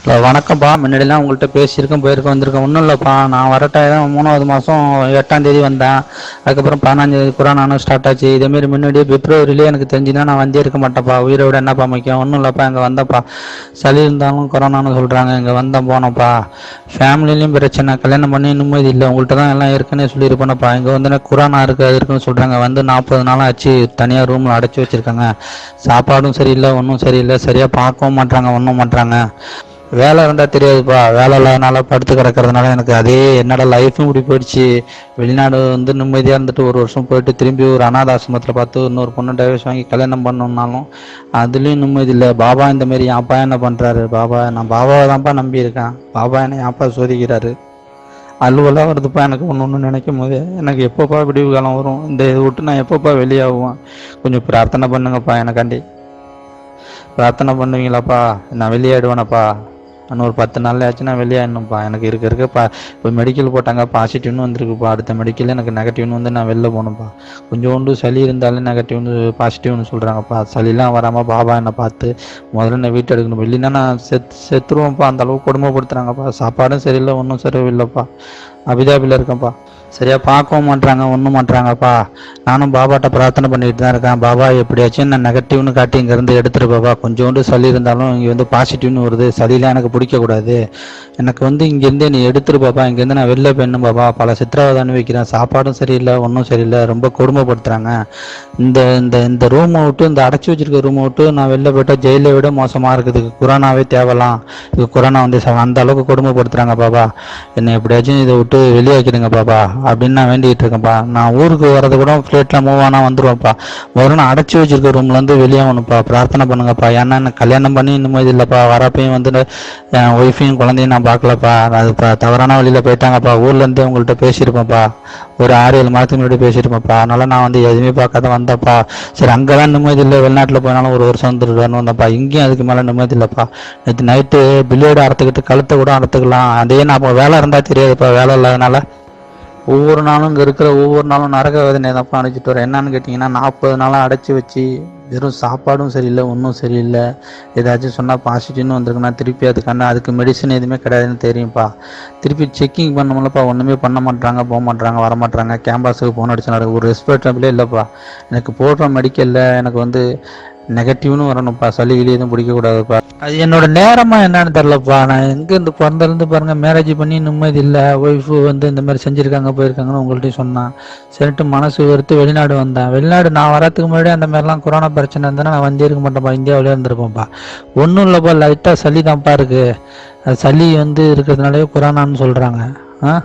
இப்போ வணக்கம்ப்பா முன்னாடிலாம் உங்கள்கிட்ட பேசியிருக்கேன் போயிருக்கேன் வந்திருக்கேன். ஒன்றும் இல்லைப்பா. நான் வர மூணாவது மாதம் எட்டாம் தேதி வந்தேன். அதுக்கப்புறம் பதினஞ்சு தேதி ஸ்டார்ட் ஆச்சு. இதேமாரி முன்னாடியே பிப்ரவரியிலே எனக்கு தெரிஞ்சுன்னா நான் வந்தே இருக்க மாட்டேன்ப்பா. உயிரை விட என்னப்பா முக்கியம்? ஒன்றும் இல்லைப்பா இங்கே வந்தப்பா சளி இருந்தாலும் கொரோனான்னு சொல்கிறாங்க இங்கே வந்தேன் போனப்பா ஃபேமிலிலையும் பிரச்சனை. கல்யாணம் பண்ணி நிம்மதி இல்லை. உங்கள்கிட்ட தான் எல்லாம் ஏற்கனவே சொல்லியிருப்பேனப்பா. இங்கே வந்து கொரோனா இருக்குது அது இருக்குன்னு சொல்கிறாங்க வந்து நாற்பது நாள் ஆச்சு. தனியாக ரூமில் அடைச்சி வச்சுருக்காங்க. சாப்பாடும் சரியில்லை ஒன்றும் சரியில்லை. சரியாக பார்க்கவும் மாட்றாங்க ஒன்றும் மாட்றாங்க. வேலை இருந்தால் தெரியாதுப்பா. வேலை இல்லாதனால படுத்து கிடக்கறதுனால எனக்கு அதே என்னோட லைஃப்பும் இப்படி போயிடுச்சு. வெளிநாடு வந்து நிம்மதியாக இருந்துட்டு ஒரு வருஷம் போயிட்டு திரும்பி ஒரு அனாத ஆசிரமத்தில் பார்த்து இன்னொரு பொண்ணு டைவர்ஸ் வாங்கி கல்யாணம் பண்ணணும்னாலும் அதுலேயும் நிம்மதி இல்லை. பாபா இந்த மாரி அப்பா என்ன பண்ணுறாரு பாபா நான் பாபாவை தான்ப்பா நம்பியிருக்கேன். பாபா என்னை அப்பா சோதிக்கிறாரு. அலுவலாக வருதுப்பா எனக்கு ஒன்று ஒன்று நினைக்கும் போது. எனக்கு எப்போப்பா விடிவு காலம் வரும்? இந்த இதை விட்டு நான் எப்போப்பா வெளியாகுவேன்? கொஞ்சம் பிரார்த்தனை பண்ணுங்கப்பா எனக்காண்டி. பிரார்த்தனை பண்ணுவீங்களாப்பா? நான் வெளியாயிடுவேனப்பா. இன்னும் ஒரு பத்து நாள் ஆச்சு நான் வெளியாடணும்ப்பா எனக்கு இருக்க இருக்க பா இப்போ மெடிக்கல் போட்டாங்க பாசிட்டிவ்னு வந்திருக்குப்பா. அடுத்த மெடிக்கல் எனக்கு நெகட்டிவ்னு வந்து நான் வெளில போகணும்ப்பா. கொஞ்சோண்டு சளி இருந்தாலும் நெகட்டிவ்னு பாசிட்டிவ்னு சொல்கிறாங்கப்பா சளிலாம் வராமல் பாபா என்னை பார்த்து முதல்ல என்னை வீட்டு எடுக்கணும் இல்லைன்னா நான் செத் செத்துருவேன்ப்பா. அந்த அளவுக்கு கொடுமைப்படுத்துகிறாங்கப்பா சாப்பாடும் சரியில்லை ஒன்றும் சரியில்லைப்பா அபிதாபியில் இருக்கேன்ப்பா. சரியாக பார்க்கவும் மாட்றாங்க ஒன்றும் மாட்றாங்கப்பா. நானும் பாபாட்ட பிரார்த்தனை பண்ணிட்டு தான் இருக்கேன். பாபா எப்படியாச்சும் நான் நெகட்டிவ்னு காட்டி இங்கேருந்து எடுத்துரு பாபா. கொஞ்சோண்டு சளி இருந்தாலும் இங்கே வந்து பாசிட்டிவ்னு வருது. சளியெலாம் எனக்கு பிடிக்கக்கூடாது. எனக்கு வந்து இங்கேருந்து நீ எடுத்துரு பாப்பா இங்கேருந்து நான் வெளில போயிடணும் பாப்பா பல சித்திரவதை அனுபவிக்கிறேன். சாப்பாடும் சரியில்லை ஒன்றும் சரியில்லை. ரொம்ப கொடுமைப்படுத்துகிறாங்க இந்த இந்த இந்த ரூமை விட்டு இந்த அடைச்சி வச்சிருக்க ரூமை விட்டு நான் வெளில போயிட்டால் ஜெயிலை விட மோசமாக இருக்குது. கொரோனாவே தேவலாம். இது கொரோனா வந்து அந்த அளவுக்கு கொடுமைப்படுத்துகிறாங்க பாபா. என்னை எப்படியாச்சும் இதை விட்டு வெளியாக்கிடுங்க பாப்பா. அப்படின்னு நான் வேண்டிகிட்டு இருக்கேன்ப்பா. நான் ஊருக்கு வரது கூட ஃப்ளைட்டில் மூவ் ஆனால் வந்துருவேன்ப்பா. முதல்ல அடைச்சி வச்சிருக்க ரூம்லேருந்து வெளியாகணும்ப்பா பிரார்த்தனை பண்ணுங்கப்பா. ஏன்னா எனக்கு கல்யாணம் பண்ணி நிம்மதி இல்லைப்பா. வரப்பையும் வந்து என் ஒய்ஃபையும் குழந்தையும் நான் பார்க்கலப்பா. அது தவறான வழியில் போயிட்டாங்கப்பா. ஊர்லேருந்தே உங்கள்கிட்ட பேசியிருப்பேன்ப்பா. ஒரு ஆறு ஏழு மாதத்துக்கு முன்னாடி பேசியிருப்பேன்ப்பா அதனால நான் வந்து எதுவுமே பார்க்காத வந்தேன்ப்பா. சரி அங்கே தான் நிம்மதி இல்லை. வெளிநாட்டில் போனாலும் ஒரு வருஷம் வந்துட்டு வரணும் வந்தேன்ப்பா. இங்கேயும் அதுக்கு மேலே நிம்மதி இல்லைப்பா. நேற்று நைட்டு பில்லேடு அறுத்துக்கிட்டு கழுத்தை கூட அறுத்துக்கலாம். அதே நான் அப்போ வேலை இருந்தால் தெரியாதுப்பா. வேலை இல்லாதனால. ஒவ்வொரு நாளும் இங்கே இருக்கிற ஒவ்வொரு நாளும் நரக வேதனை தான்ப்பா அடைச்சிட்டு வரேன் என்னன்னு கேட்டிங்கன்னா நாற்பது நாளாக அடைச்சி வச்சு வெறும் சாப்பாடும் சரியில்லை ஒன்றும் சரியில்லை. ஏதாச்சும் சொன்னால் பாசிட்டிவ்னு வந்திருக்குன்னா திருப்பி அதுக்கான அதுக்கு மெடிசன் எதுவுமே கிடையாதுன்னு தெரியும்ப்பா திருப்பி செக்கிங் பண்ணமுல்லப்பா ஒன்றுமே பண்ண மாட்டாங்க போக மாட்டாங்க வர மாட்றாங்க. கேம்பஸுக்கு ஃபோன் அடிச்சு நடக்கு ஒரு ரெஸ்பெக்டபிளே இல்லைப்பா. எனக்கு போடுற மெடிக்கலில் எனக்கு வந்து நெகட்டிவ்னு வரணும்ப்பா சளி கிளி எதுவும் பிடிக்கக்கூடாதுப்பா. அது என்னோட நேரமா என்னன்னு தெரிலப்பா நான் எங்க இந்த பிறந்திருந்து பாருங்க மேரேஜ் பண்ணி நிம்மதி இல்லை. ஒய்ஃபு வந்து இந்த மாதிரி செஞ்சிருக்காங்க போயிருக்காங்கன்னு உங்கள்கிட்ட சொன்னான். சரிட்டு மனசு வெறுத்து வெளிநாடு வந்தேன். வெளிநாடு நான் வரத்துக்கு முன்னாடி அந்த மாதிரிலாம் கொரோனா பிரச்சனை இருந்தேன்னா நான் வந்தே இருக்க மாட்டேன்ப்பா. இந்தியாவிலே இருந்திருப்பேன்ப்பா. ஒன்றும் இல்லைப்பா லைட்டாக சளி தான்ப்பா இருக்கு. அது சளி வந்து இருக்கிறதுனாலே கொரோனான்னு சொல்கிறாங்க ஆ?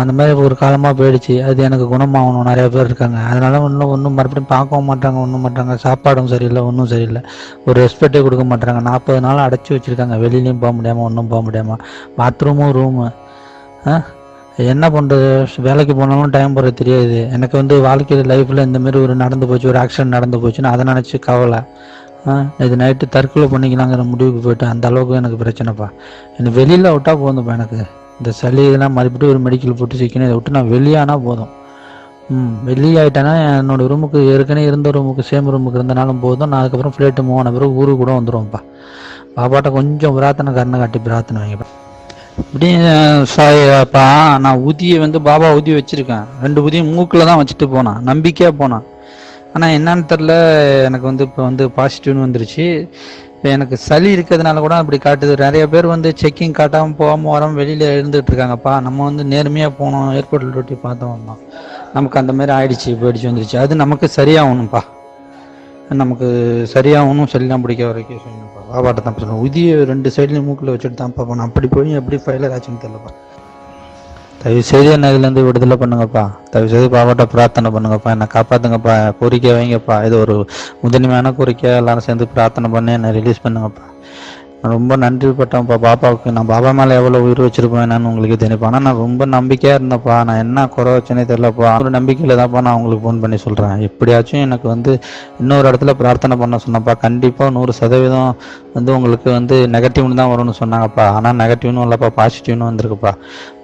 அந்த மாதிரி ஒரு காலமாக போயிடுச்சு. அது எனக்கு குணமாகணும். நிறைய பேர் இருக்காங்க. அதனால ஒன்றும் ஒன்றும் மறுபடியும் பார்க்கவும் மாட்டாங்க ஒன்றும் மாட்டாங்க. சாப்பாடும் சரியில்லை ஒன்றும் சரியில்லை. ஒரு ரெஸ்பெக்டே கொடுக்க மாட்டாங்க. நாற்பது நாள் அடைச்சி வச்சுருக்காங்க. வெளியிலையும் போக முடியாமல் ஒன்றும் போக முடியாமல் பாத்ரூமும் ரூமு என்ன பண்ணுறது வேலைக்கு போனாலும் டைம் போகிறது தெரியாது. எனக்கு வந்து வாழ்க்கையில் லைஃப்பில் இந்தமாரி ஒரு நடந்து போச்சு ஒரு ஆக்சிடென்ட் நடந்து போச்சுன்னு அதை நினச்சி கவலை. ஆ, இது நைட்டு தற்கொலை பண்ணிக்கலாங்கிற முடிவுக்கு போயிட்டு அந்த அளவுக்கு எனக்கு பிரச்சனைப்பா. என்னை வெளியில் விட்டால் போதும்ப்பா எனக்கு. இந்த சளி இதெல்லாம் மறுபடியும் ஒரு மெடிக்கல் போட்டு சிக்கணும் இதை விட்டு நான் வெளியானா போதும். ம் வெளியாயிட்டேன்னா என்னோட ரூமுக்கு ஏற்கனவே இருந்த ரூமுக்கு சேம் ரூமுக்கு இருந்தனாலும் போதும். நான் அதுக்கப்புறம் ஃப்ளைட்டு மூவ் ஆன பிறகு ஊருக்கு கூட வந்துடுவோம்ப்பா பாப்பாட்ட கொஞ்சம் பிரார்த்தனை கருணை காட்டி பிரார்த்தனை வாங்கிப்பா இப்படி சாயப்பா நான் ஊதியை வந்து பாபா ஊதி வச்சுருக்கேன். ரெண்டு ஊதியும் மூக்கில் தான் வச்சுட்டு போனான். நம்பிக்கையாக போனான். ஆனால் என்னன்னு தெரில எனக்கு வந்து இப்போ வந்து பாசிட்டிவ்னு வந்துருச்சு. இப்போ எனக்கு சளி இருக்கிறதுனால கூட அப்படி காட்டுது. நிறைய பேர் வந்து செக்கிங் காட்டாமல் போகாமல் வராமல் வெளியில் இருந்துகிட்டு இருக்காங்கப்பா. நம்ம வந்து நேர்மையாக போனோம். ஏர்போர்ட்டில் ரொட்டி பார்த்தோம் வந்தோம் நமக்கு அந்த மாதிரி ஆயிடுச்சு போயிடுச்சு வந்துருச்சு. அது நமக்கு சரியாகணும்ப்பா. நமக்கு சரியாகணும் சளிலாம் பிடிக்க வரைக்கும் சொல்லணும்ப்பா. வாபாட்டை தான் சொல்லணும் உதிய ரெண்டு சைட்லையும் மூக்கில் வச்சுட்டு தான் போகணும் அப்படி போய் எப்படி ஃபைலர் ஆச்சுன்னு தெரியலப்பா. தயவு செய்து என்ன இதுலேருந்து விடுதலை பண்ணுங்கப்பா. தயவு செய்து பாபாட்ட பிரார்த்தனை பண்ணுங்கப்பா. என்னை காப்பாற்றுங்கப்பா கோரிக்கை வைங்கப்பா. இது ஒரு முதன்மையான கோரிக்கை எல்லாரும் சேர்ந்து பிரார்த்தனை பண்ணி என்னை ரிலீஸ் பண்ணுங்கப்பா. ரொம்ப நன்றிப்பட்டேன்ப்பா பாப்பாவுக்கு நான் பாபா மேலே எவ்வளோ உயிர் வச்சிருப்பேன் என்னன்னு உங்களுக்கு தெரியும். ஆனால் நான் ரொம்ப நம்பிக்கையாக இருந்தேன்ப்பா. நான் என்ன குறை வச்சேனே தெரியலப்பா. ஒரு நம்பிக்கையில் தான்ப்பா நான் உங்களுக்கு ஃபோன் பண்ணி சொல்கிறேன் எப்படியாச்சும் எனக்கு வந்து இன்னொரு இடத்துல பிரார்த்தனை பண்ண சொன்னப்பா கண்டிப்பாக நூறு சதவீதம் வந்து உங்களுக்கு வந்து நெகட்டிவ்னு தான் வரும்னு சொன்னாங்கப்பா. ஆனால் நெகட்டிவ்னு இல்லைப்பா. பாசிட்டிவ்னு வந்திருக்குப்பா.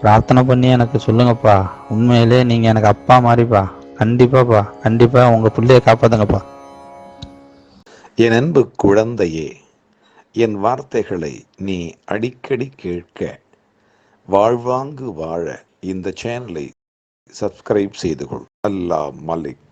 பிரார்த்தனை பண்ணி எனக்கு சொல்லுங்கப்பா. உண்மையிலே நீங்கள் எனக்கு அப்பா மாதிரிப்பா கண்டிப்பாப்பா. கண்டிப்பாக உங்கள் பிள்ளைய காப்பாற்றுங்கப்பா என் அன்பு குழந்தையே என் வார்த்தைகளை நீ அடிக்கடி கேட்க வாழ்வாங்கு வாழ இந்த சேனலை சப்ஸ்கிரைப் செய்து கொள். அல்லா மலிக்.